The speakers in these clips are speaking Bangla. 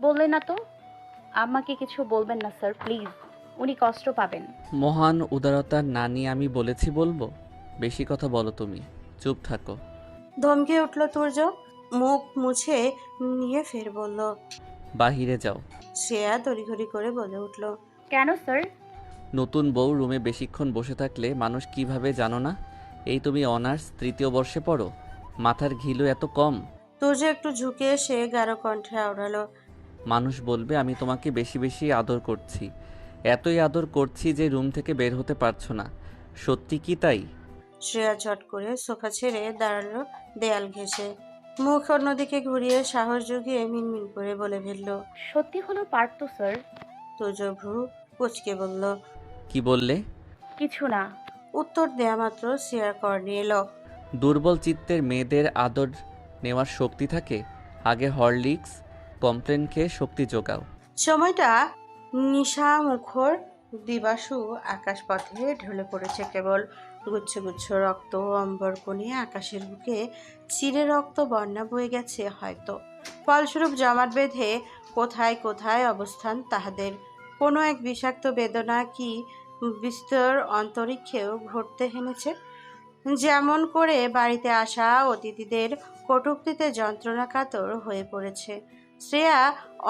বললেন না তো? আমাকে কিছু বলবেন না স্যার প্লিজ। উনি কষ্ট পাবেন। মহান উদারতার নানি আমি বলেছি বলব? বেশি কথা বলো তুমি। চুপ থাকো। ধমকে উঠল তুর্য মুখ মুছে নিয়ে ফের বলল বাহিরে যাও। শ্রেয়া তড়িঘড়ি করে বলে উঠল কেন স্যার? নতুন বউ রুমে বেশিক্ষণ বসে থাকলে মানুষ কীভাবে জানো না? এই তুমি অনার্স তৃতীয় বর্ষে পড়ো? মাথার ঘিলু এত কম। তুর্য একটু ঝুঁকে এসে গাঢ় কণ্ঠে আওড়ালো মানুষ বলবে আমি তোমাকে বেশি বেশি আদর করছি। এতই আদর করছি যে রুম থেকে বের হতে পারছ না। সত্যি কি তাই? শ্রেয়া চট করে সোফা ছেড়ে দাঁড়াল দেয়াল ঘেঁষে। মুখ অন্যদিকে ঘুরিয়ে সাহস জুগিয়ে মিনমিন করে বলে ফেলল সত্যি হলো পারতো স্যার। তুর্য ভ্রু কুচকে বলল কি বললে? কিছু না। উত্তর দেয়া মাত্র শ্রেয়ার কর্ণে এলো। দুর্বল চিত্তের মেয়েদের আদর নেওয়ার শক্তি থাকে। আগে হরলিক্স কমপ্লেন খেয়ে শক্তি যোগাও। সময়টা নিশা মুখর দিবাসু আকাশপথে ঢলে পড়েছে কেবল। গুচ্ছ গুচ্ছ রক্ত অম্বর কোণে আকাশের বুকে চিরে রক্ত বন্যা বয়ে গেছে হয়তো। ফলস্বরূপ জমাট বেঁধে কোথায় কোথায় অবস্থান তাহাদের? কোনো এক বিষাক্ত বেদনা কি বিস্তর অন্তরিক্ষেও ঘটতে হেনেছে? যেমন করে বাড়িতে আসা অতিথিদের কটুক্তিতে যন্ত্রণা কাতর হয়ে পড়েছে। শ্রেয়া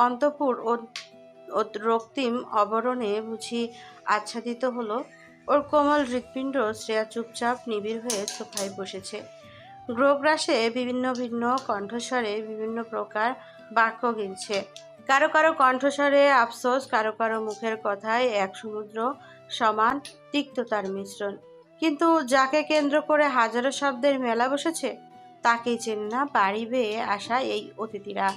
অন্তপুর ও রক্তিম অবরণে বুঝি আচ্ছাদিত হলো। ওর কোমল হৃৎপিণ্ড শ্রেয়া চুপচাপ নিবিড় হয়ে সোফায় বসেছে। গ্রোগ্রাসে বিভিন্ন ভিন্ন কণ্ঠস্বরে বিভিন্ন প্রকার বাক্য গিলছে। কারও কারও কণ্ঠস্বরে আফসোস, কারও কারও মুখের কথায় এক সমুদ্র সমান তিক্ততার মিশ্রণ। কিন্তু যাকে কেন্দ্র করে হাজারো শব্দের মেলা বসেছে, তাকেই চেনে না বাড়ি বেয়ে আসা এই অতিথিরা।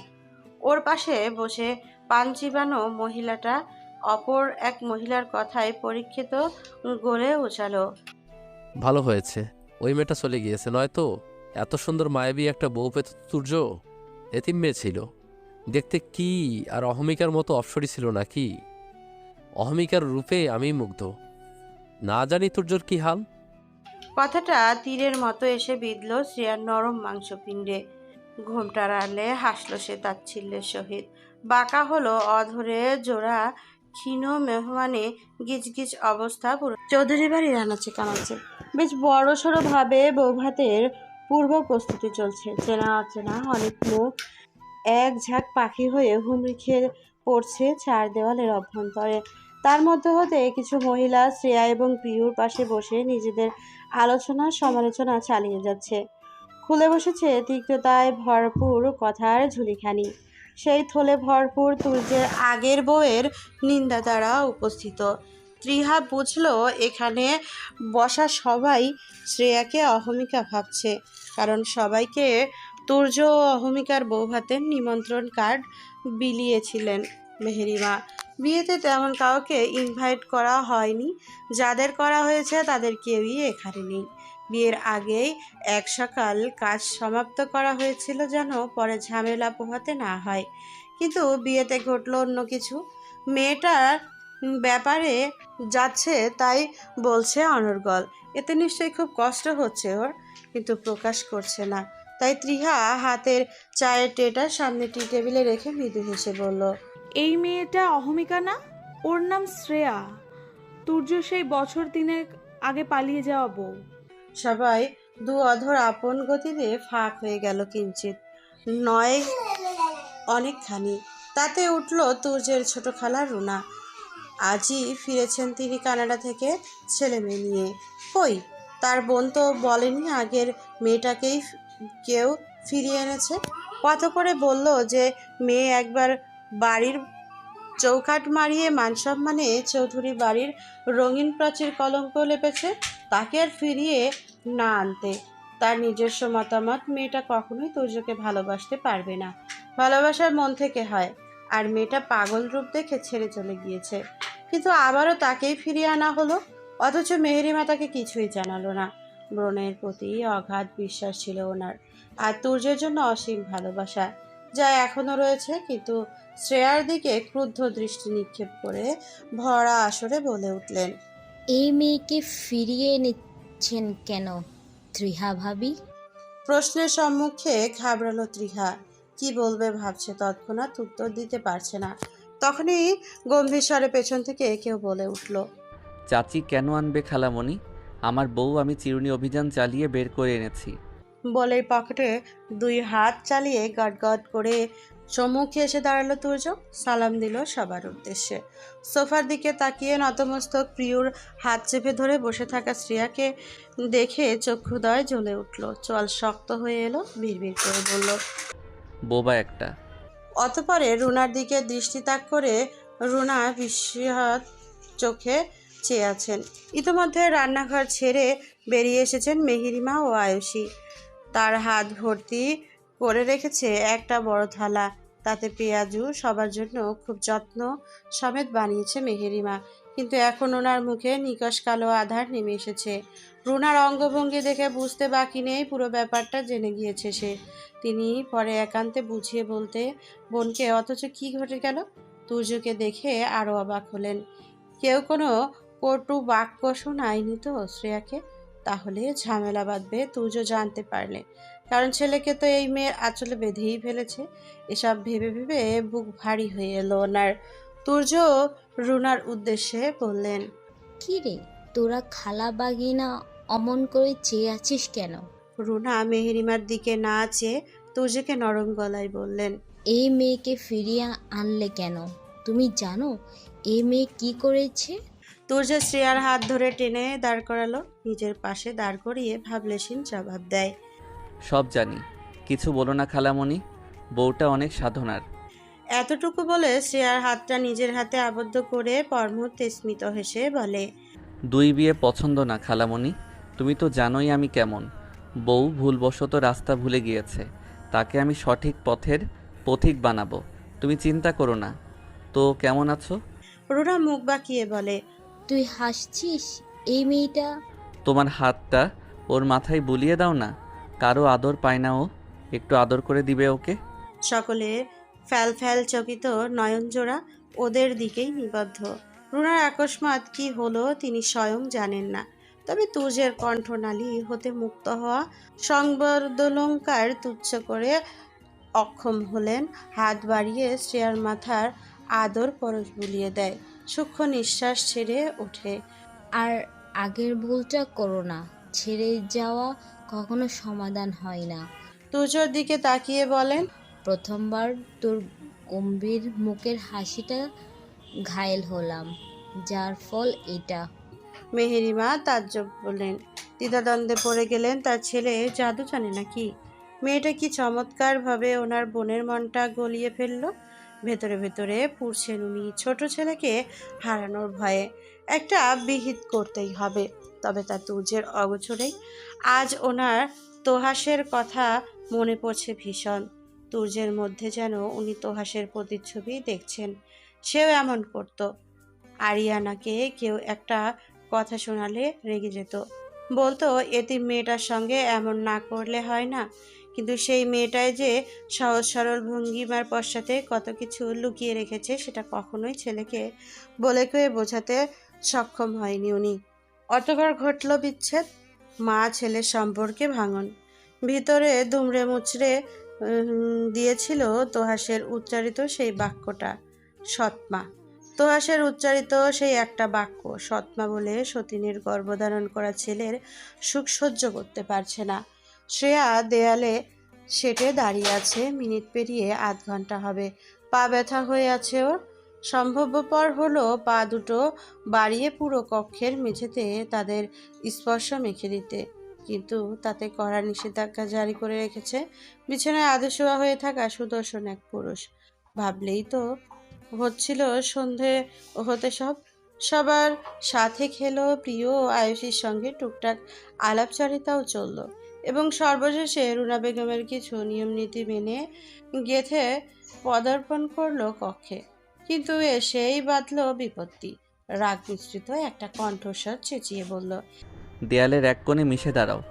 ওর পাশে বসে পান চিবানো মহিলাটা অপর এক মহিলার কথায় পরীক্ষিত গলে উচালো ভালো হয়েছে। ওই মেয়েটা চলে গিয়েছে নয়তো এত সুন্দর মায়াবী একটা বউ পেত তুর্য এতিম মেয়ে ছিল। দেখতে কি আর অহমিকার মতো অপসরী ছিল নাকি? অহমিকার রূপে আমি মুগ্ধ। না জানি তুর্যর কি হাল। কথাটা তীরের মতো এসে বিঁধল শ্রেয়ার নরম মাংসপিণ্ডে। ঘুমটার আড়লে হাসল সে তাচ্ছিল্যের সহিত। বাঁকা হলো, অধরে জোড়া ক্ষীণ মেহমানে গিজগিজ অবস্থা পুরো। চৌধুরী বাড়ি রানাচ্ছে কানাচ্ছে বেশ বড় সড়ো ভাবে বৌভাতের পূর্ব প্রস্তুতি চলছে। চেনা অচেনা অনেক মুখ এক ঝাঁক পাখি হয়ে হুমড়ি খেয়ে পড়ছে চার দেওয়ালের অভ্যন্তরে। তার মধ্যে হতে কিছু মহিলা, শ্রেয়া এবং প্রিয়র পাশে বসে নিজেদের আলোচনা সমালোচনা চালিয়ে যাচ্ছে। খুলে বসেছে তিক্ততায় ভরপুর কথার ঝুলিখানি। সেই থলে ভরপুর তুর্যের আগের বউয়ের নিন্দা দ্বারা উপস্থিত। ত্রিহা বুঝলো, এখানে বসা সবাই শ্রেয়াকে অহমিকা ভাবছে, কারণ সবাইকে তুর্য ও অহমিকার বৌভাতের নিমন্ত্রণ কার্ড বিলিয়েছিলেন মেহেরিমা। বিয়েতে তেমন কাউকে ইনভাইট করা হয়নি, যাদের করা হয়েছে তাদের কেউই এখানে নেই। বিয়ের আগেই এক সকাল কাজ সমাপ্ত করা হয়েছিল যেন পরে ঝামেলা পোহাতে না হয়। কিন্তু বিয়েতে ঘটলো অন্য কিছু। মেয়েটার ব্যাপারে যাচ্ছে তাই বলছে অনর্গল, এতে নিশ্চয়ই খুব কষ্ট হচ্ছে ওর, কিন্তু প্রকাশ করছে না। তাই ত্রিহা হাতের চায়ের টেটা সামনে টি টেবিলে রেখে মৃদু হেসে বলল, এই মেয়েটা অহমিকা না? ওর নাম শ্রেয়া। তুর্য সেই বছর তিনেক আগে পালিয়ে যাওয়া বউ। সবাই দু অধর আপন গতিতে ফাঁক হয়ে গেল কিঞ্চিত নয় অনেকখানি। তাতে উঠল তুর্যের ছোট খালা রুনা। আজই ফিরেছেন তিনি কানাডা থেকে ছেলে মেয়ে নিয়ে। কই, তার বোন তো বলেনি আগের মেয়েটাকেই কেউ ফিরিয়ে এনেছে। কত করে বলল যে, মেয়ে একবার বাড়ির চৌকাট মারিয়ে মানসম্মানে চৌধুরী বাড়ির রঙিন প্রাচীর কলঙ্ক লেপেছে। তাকে আর ফিরিয়ে না আনতে। তার নিজস্ব মতামত মেয়েটা কখনোই তুর্যকে ভালোবাসতে পারবে না। ভালোবাসার মন থেকে হয়, আর মেয়েটা পাগল রূপ দেখে ছেড়ে চলে গিয়েছে। কিন্তু আবারও তাকেই ফিরিয়ে আনা হলো, অথচ মেহেরিমা তাকে কিছুই জানালো না। ব্রণের প্রতি অগাধ বিশ্বাস ছিল ওনার, আর তুর্যের জন্য অসীম ভালোবাসা, যা এখনও রয়েছে, কিন্তু শ্রেয়ার দিকে ক্রুদ্ধ দৃষ্টি নিক্ষেপ করে ভরা আসরে বলে উঠলেন। এই মেয়েকে ফিরিয়ে নিচ্ছেন কেন ত্রিহা ভাবি? প্রশ্নের সম্মুখে ঘাবড়ালো ত্রিহা। কি বলবে ভাবছে তৎক্ষণাৎ উত্তর দিতে পারছে না। তখনই গম্ভীর স্বরে পেছন থেকে কেউ বলে উঠল চাচি কেন আনবে খালামণি? আমার বউ আমি চিরুনি অভিযান চালিয়ে বের করে এনেছি। বলেই পকেটে দুই হাত চালিয়ে গট গট করে সম্মুখে এসে দাঁড়াল তুর্য। সালাম দিল সবার উদ্দেশ্যে। সোফার দিকে তাকিয়ে নতমস্তক প্রিয়র হাত চেপে ধরে বসে থাকা শ্রেয়াকে দেখে চক্ষুদয় জ্বলে উঠল। চল শক্ত হয়ে এলো বিড়বিড় করে বলল বোবা একটা। অতপরে রুনার দিকে দৃষ্টি তাক করে রুনা বিস্ময়ত চোখে চেয়ে আছেন। ইতিমধ্যে রান্নাঘর ছেড়ে বেরিয়ে এসেছেন মেহিরিমা ও আয়ুষী। তার হাত ভর্তি করে রেখেছে একটা বড় থালা। তাতে পেঁয়াজু সবার জন্য খুব যত্ন সমেত বানিয়েছে মেহেরিমা। কিন্তু এখন ওনার মুখে নিকশ কালো আধার নেমে এসেছে। রুনার অঙ্গভঙ্গি দেখে বুঝতে বাকি নেই, পুরো ব্যাপারটা জেনে গিয়েছে সে। তিনি পরে একান্তে বুঝিয়ে বলতে, বোনকে অথচ কি ঘটে গেল? তুর্যকে দেখে আরও অবাক হলেন। কেউ কোনো কটু বাক্য শোনায়নি তো শ্রেয়াকে? তাহলে ঝামেলা বাঁধবে, তুর্য জানতে পারলে। কারণ ছেলেকে তো এই মেয়ের আঁচলে বেঁধেই ফেলেছে। এসব ভেবে ভেবে বুক ভারী হয়ে এলো ওনার। তুর্য রুনার উদ্দেশ্যে বললেন কি রে তোরা খালা বাগিনা অমন করে চেয়ে আছিস কেন? রুনা মেহেরিমার দিকে না চেয়ে তুর্যকে নরম গলায় বললেন এই মেয়েকে ফিরিয়ে আনলে কেন? তুমি জানো এই মেয়ে কি করেছে? তুর্য শ্রেয়ার হাত ধরে টেনে দাঁড় করালো। নিজের পাশে দাঁড় করিয়ে ভাবলেশীন জবাব দেয় সব জানি। কিছু বলো না খালামণি বউটা অনেক সাধনার। এতটুকু বলে শ্রেয়ার হাতটা নিজের হাতে আবদ্ধ করে পরমুহূর্তে স্মিত হেসে বলে দুই বিয়ে পছন্দ না খালামণি তুমি তো জানোই আমি কেমন। বউ ভুলবশত রাস্তা ভুলে গিয়েছে তাকে আমি সঠিক পথের পথিক বানাবো। তুমি চিন্তা করো না। তো কেমন আছো? রুনা মুখ বাঁকিয়ে বলে তুই হাসছিস? এই মেয়েটা? তোমার হাতটা ওর মাথায় বুলিয়ে দাও না। কারও আদর পায় না ও। একটু আদর করে দিবে ওকে। সকলে ফ্যাল ফ্যাল চকিত নয়নজোড়া ওদের দিকেই নিবদ্ধ। রুনার আকস্মাত কি হলো তিনি স্বয়ং জানেন না। তবে তুজের কণ্ঠনালী হতে মুক্ত হওয়া সংবর্ধলঙ্কার তুচ্ছ করে অক্ষম হলেন হাত বাড়িয়ে শ্রেয়ার মাথার আদর পরশ বুলিয়ে দেয়। সূক্ষ্ম নিঃশ্বাস ছেড়ে ওঠে। আর আগের ভুলটা করো না ছেড়ে যাওয়া কখনো সমাধান হয় না। তুজোর দিকে তাকিয়ে বলেন প্রথমবার তোর গম্ভীর মুখের হাসিটা ঘায়েল হলাম যার ফল এটা। মেহেরিমা তাজ্জব বললেন দ্বিধাদ্বন্দ্বে পড়ে গেলেন তার ছেলে জাদু জানে নাকি? মেয়েটা কি চমৎকারভাবে ওনার বোনের মনটা গলিয়ে ফেলল? ভেতরে ভেতরে পুড়ছেন উনি ছোট ছেলেকে হারানোর ভয়ে। একটা বিহিত করতেই হবে তবে তার তুর্যের অগোচরেই আজ ওনার তোহাসের কথা মনে পড়ছে ভীষণ। তুর্যের মধ্যে যেন উনি তোহাসের প্রতিচ্ছবি দেখছেন। সেও এমন করতো। আরিয়ানাকে কেউ একটা কথা শোনালে রেগে যেত। বলতো এতিম মেয়েটার সঙ্গে এমন না করলে হয় না। কিন্তু সেই মেয়েটাই যে সহজ সরল ভঙ্গিমার পশ্চাতে কত কিছু লুকিয়ে রেখেছে, সেটা কখনোই ছেলেকে বলে কয়ে বোঝাতে সক্ষম হয়নি উনি। অতবার ঘটল বিচ্ছেদ। মা ছেলের সম্পর্কে ভাঙন। ভিতরে দুমড়ে মুচড়ে দিয়েছিল তোহাসের উচ্চারিত সেই বাক্যটা, সৎমা। তোহাসের উচ্চারিত সেই একটা বাক্য, সৎমা বলে সতীনের গর্ভধারণ করা ছেলের সুখ সহ্য করতে পারছে না। শ্রেয়া দেয়ালে সেটে দাঁড়িয়ে আছে, মিনিট পেরিয়ে আধ ঘণ্টা হবে। পা ব্যথা হয়ে আছে ওর। সম্ভবপর হলো পা দুটো বাড়িয়ে পুরো কক্ষের মেঝেতে তাদের স্পর্শ মেখে দিতে। কিন্তু তাতে কড়া নিষেধাজ্ঞা জারি করে রেখেছে। বিছানায় আদেশোয়া হয়ে থাকা সুদর্শন এক পুরুষ। ভাবলেই তো হচ্ছিল সন্ধে হতে সব। সবার সাথে খেলো প্রিয় আয়ুষীর সঙ্গে টুকটাক আলাপচারিতাও চলল এবং সর্বশেষে রুনা বেগমের কিছু নিয়মনীতি মেনে গেথে পদার্পণ করল কক্ষে। কিন্তু এসেই বাঁধল বিপত্তি। রাগ মিশ্রিত একটা কণ্ঠস্বর চেঁচিয়ে বলল দেয়ালের এক কোণে মিশে দাঁড়াও।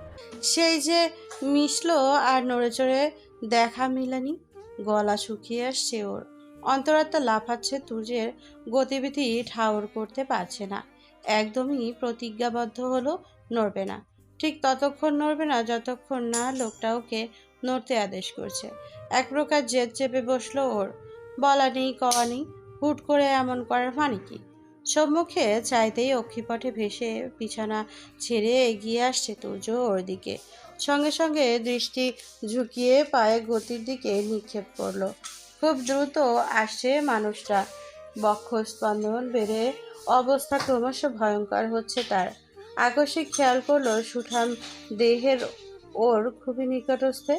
সেই যে মিশলো আর নড়ে চড়ে দেখা মিলানি গলা শুকিয়ে আসছে ওর। অন্তরাত্মা লাফাচ্ছে তুজের গতিবিধি ঠাউর করতে পারছে না। একদমই প্রতিজ্ঞাবদ্ধ হলো নড়বে না। ঠিক ততক্ষণ নড়বে না যতক্ষণ না লোকটা ওকে নড়তে আদেশ করছে। এক প্রকার জেদ চেপে বসল ওর। বলা নেই কওয়া নেই। হুট করে এমন করার মানে কি? সম্মুখে চাইতেই অক্ষিপটে ভেসে বিছানা ছেড়ে এগিয়ে আসছে তুর্য ওর দিকে সঙ্গে সঙ্গে দৃষ্টি ঝুঁকিয়ে পায়ে গতির দিকে নিক্ষেপ করল। খুব দ্রুত আসছে মানুষটা। বক্ষস্পন্দন বেড়ে অবস্থা ক্রমশ ভয়ঙ্কর হচ্ছে তার। আকস্মিক খেয়াল করল সুঠাম দেহের ওর খুবই নিকটস্থে।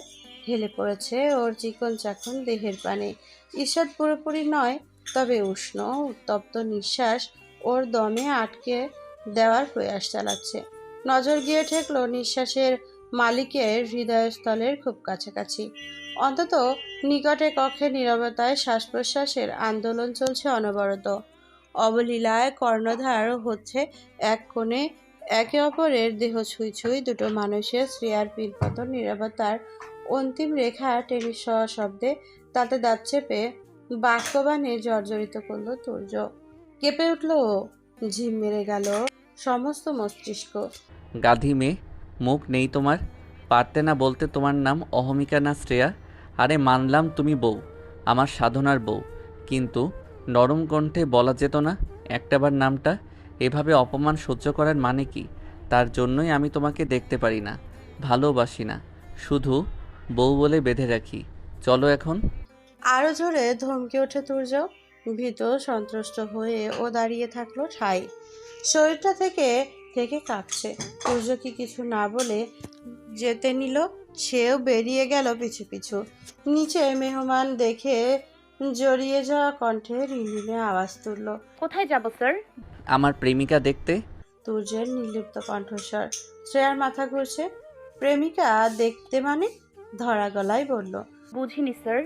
হেলে পড়েছে ওর চিকন চাকন দেহের পানে। ঈষৎ পুরোপুরি নয় তবে উষ্ণ, উত্তপ্ত নিঃশ্বাস ওর দমে আটকে দেওয়ার প্রয়াস চালাচ্ছে। নজর গিয়ে ঠেকলো নিঃশ্বাসের মালিকের হৃদয়স্থলের খুব কাছাকাছি। অন্তত নিকটে কক্ষে নিরবতায় শ্বাস প্রশ্বাসের আন্দোলন চলছে অনবরত। অবলীলায় কর্ণধার হচ্ছে এক কোণে একে অপরের দেহ ছুঁই ছুঁই দুটো মানুষের শ্রেয়ার পিলপতন নীরবতার অন্তিম রেখা টেনে শব্দে তাতে দাঁত চেপে বাক্যবাণে জর্জরিত করল তুর্য। কেঁপে উঠল ও। ঝিম মেরে গেল সমস্ত মস্তিষ্ক। গাধি মেয়ে, মুখ নেই তোমার? পারতে না বলতে তোমার নাম অহমিকা না শ্রেয়া? আরে মানলাম তুমি বউ, আমার সাধনার বউ। কিন্তু নরম কণ্ঠে বলা যেত না একটাবার নামটা? এভাবে অপমান সহ্য করার মানে কি? তার জন্যই আমি তোমাকে দেখতে পারি না, ভালোবাসি না। শুধু বউ বলে বেঁধে রাখি। চলো এখন। আরও জোরে ধমকে ওঠে তুর্য ভীত সন্ত্রস্ত হয়ে ও দাঁড়িয়ে থাকল ঠাই। শরীরটা থেকে থেকে কাঁপছে। সূর্য কি কিছু না বলে যেতে নিল। সেও বেরিয়ে গেল পিছু পিছু। নিচে মেহমান দেখে জড়িয়ে যাওয়া কণ্ঠে রিনরিনে আওয়াজ তুলল কোথায় যাব স্যার? আমার প্রেমিকা দেখতে? তুর্যের নির্লিপ্ত কণ্ঠস্বর। শ্রেয়ার মাথা ঘুরছে। প্রেমিকা দেখতে মানে? ধরা গলায় বলল বুঝিনি স্যার।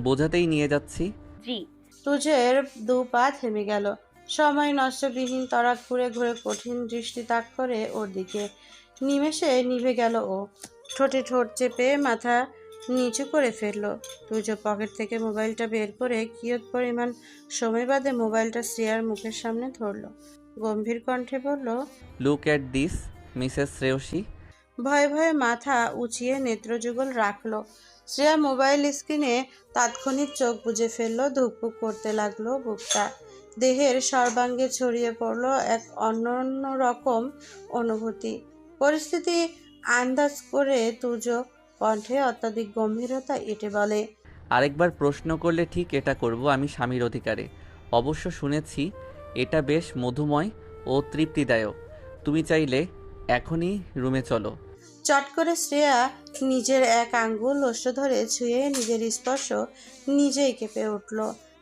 বোঝাতেই নিয়ে যাচ্ছি। জি। তুজের দু পা থেমে গেল। সময় নষ্টবিহীন তরাক ঘুরে ঘুরে কঠিন দৃষ্টি তাক করে ওর দিকে। নিমেষে নিভে গেল ও। ঠোঁটে ঠোঁট চেপে মাথা নিচু করে ফেলল। তুজ পকেট থেকে মোবাইলটা বের করে কিয়ত পরিমাণ সময় বাদে মোবাইলটা শ্রেয়ার মুখের সামনে ধরলো। গম্ভীর কণ্ঠে বলল look at this Mrs Shreyashi ভয়ে ভয়ে মাথা উঁচিয়ে নেত্রযুগল রাখল। শ্রেয়া মোবাইল স্ক্রিনে তাৎক্ষণিক চোখ বুজে ফেলল, ধুকপুক করতে লাগল বুকটা। দেহের সর্বাঙ্গে ছড়িয়ে পড়ল এক অনন্য রকম অনুভূতি। পরিস্থিতি আন্দাজ করে তুজ কণ্ঠে অত্যাধিক গম্ভীরতা এটে বলে, আরেকবার প্রশ্ন করলে ঠিক এটা করব আমি স্বামীর অধিকারে। অবশ্য শুনেছি, এটা বেশ মধুময় ও তৃপ্তিদায়ক। তুমি চাইলে এখনই রুমে চলো। চট করে শ্রেয়া নিজের এক আঙ্গুল ওষ্ঠ ধরে ছুঁয়ে নিজের স্পর্শ নিজেই কেঁপে উঠল।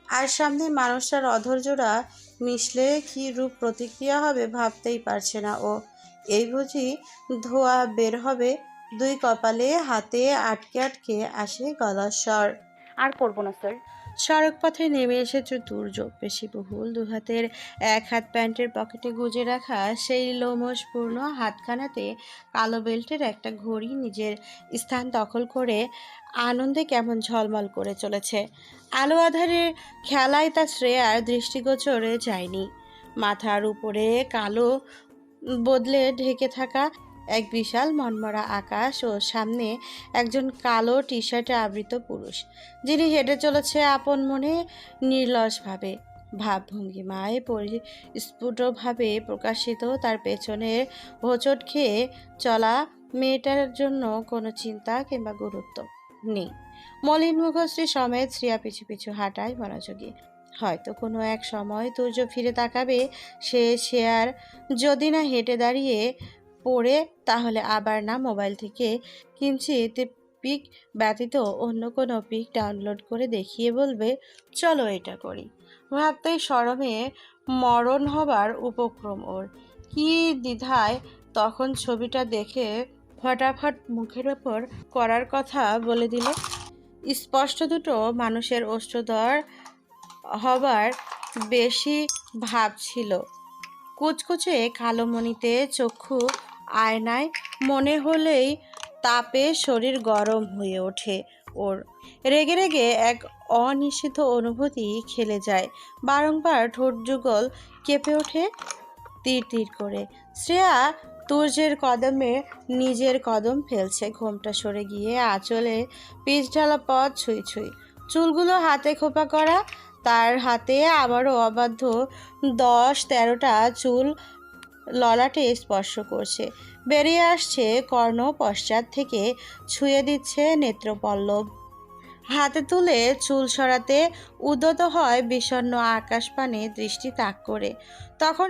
আর সামনে মানুষটার অধৈর্যরা মিশলে কি রূপ প্রতিক্রিয়া হবে ভাবতেই পারছে না ও। এই বুঝি ধোয়া বের হবে, দুই কপালে হাতে আটকে আটকে আসে গলার স্বর। আর করব না, স্যার। সড়ক পথে নেমে এসেছে দুর্যোগ। বেশি বহুল দু হাতের এক হাত প্যান্টের পকেটে গুজে রাখা সেই লোমশপূর্ণ হাতখানাতে কালো বেল্টের একটা ঘড়ি নিজের স্থান দখল করে আনন্দে কেমন ঝলমল করে চলেছে। আলো আধারের খেলায় তা শ্রেয়ার দৃষ্টিগোচরে যায়নি। মাথার উপরে কালো বদলে ঢেকে থাকা এক বিশাল মনমরা আকাশ ও সামনে একজন কালো টি শার্টে আবৃত পুরুষ, যিনি হেঁটে চলেছে আপন মনে নির্লসভাবে। ভাবভঙ্গিমায় পরিস্ফুটভাবে প্রকাশিত তার পেছনে হোঁচট খেয়ে চলা মেয়েটার জন্য কোনো চিন্তা কিংবা গুরুত্ব নেই। মলিন মুখশ্রী সমেত শ্রিয়া পিছু পিছু হাঁটায় মনোযোগী। হয়তো কোনো এক সময় তুর্য ফিরে তাকাবে সে শেয়ার যদি না হেঁটে দাঁড়িয়ে পড়ে তাহলে আবার না মোবাইল থেকে কিঞ্চিত পিক ব্যতীত অন্য কোনো পিক ডাউনলোড করে দেখিয়ে বলবে, চলো এটা করি। ভাবতেই সরমে মরণ হবার উপক্রম ওর। কি দ্বিধায় তখন ছবিটা দেখে ফটাফট মুখের ওপর করার কথা বলে দিল। স্পষ্ট দুটো মানুষের অষ্টদর হবার বেশি ভাব ছিল। কুচকুচে কালো মণিতে চক্ষু আয়নায় মনে হলেই তাপে শরীর গরম হয়ে ওঠে ওর। রেগে রেগে এক অনিষিদ্ধ অনুভূতি খেলে যায়। বারংবার ঠোঁট যুগল কেঁপে ওঠে তীর তীর করে। শ্রেয়া তুর্যের কদমে নিজের কদম ফেলছে। ঘোমটা সরে গিয়ে আঁচলে পিচ ঢালা পথ ছুঁই ছুঁই। চুলগুলো হাতে খোপা করা, তার হাতে আবারও অবাধ্য দশ তেরোটা চুল ললাটে স্পর্শ করছে। বেরিয়ে আসছে কর্ণ পশ্চাৎ থেকে ছুঁয়ে দিচ্ছে নেত্রপল্লব। হাতে তুলে চুল সরাতে উদ্যত হয় বিষণ্ণ আকাশপানে দৃষ্টি তাক করে। তখন